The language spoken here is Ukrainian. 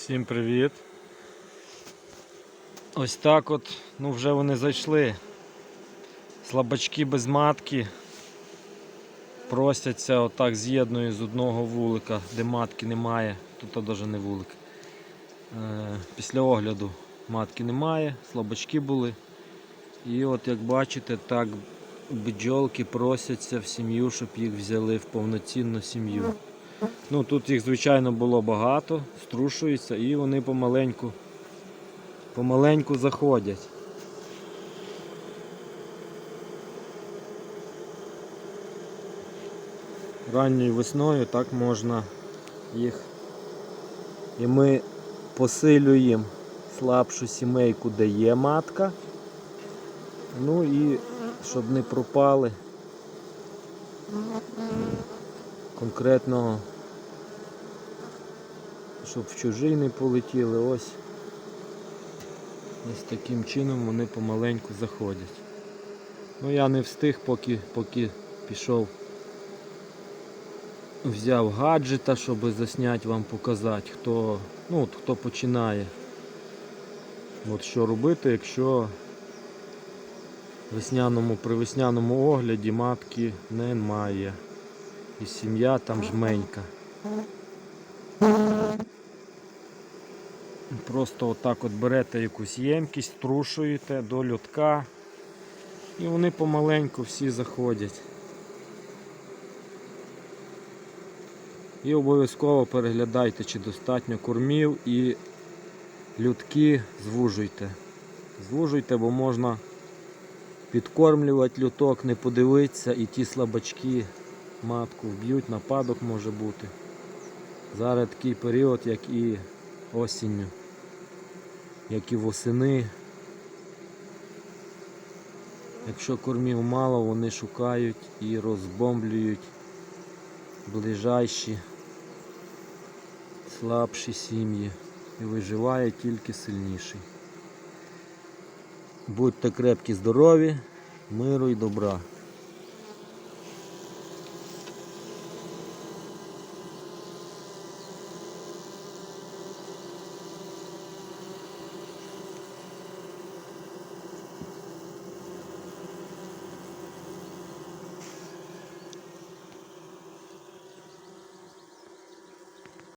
Всім привіт. Ось так от, ну вже вони зайшли. Слабачки без матки. Просяться, отак з'єдную з одного вулика, де матки немає. Тут навіть не вулик. Е, після огляду матки немає, слабачки були. І от як бачите, так бджолки просяться в сім'ю, щоб їх взяли в повноцінну сім'ю. Ну, тут їх, звичайно, було багато, струшуються і вони помаленьку, помаленьку заходять. Ранньою весною так можна їх. І ми посилюємо слабшу сімейку, де є матка. Ну і щоб не пропали конкретного щоб в чужий не полетіли, ось ось таким чином вони помаленьку заходять. Ну я не встиг, поки, поки пішов, взяв гаджета, щоб засняти вам показати, хто, ну, хто починає. От що робити, якщо весняному, при весняному огляді матки немає. І сім'я там жменька. Просто отак от берете якусь ємкість, трушуєте до льотка і вони помаленьку всі заходять. І обов'язково переглядайте, чи достатньо кормів і лютки звужуйте. Звужуйте, бо можна підкормлювати люток, не подивитися і ті слабачки матку вб'ють, нападок може бути. Зараз такий період, як і осінню, як і восени. Якщо кормів мало, вони шукають і розбомблюють ближайші слабші сім'ї і виживає тільки сильніший. Будьте крепкі, здорові, миру і добра.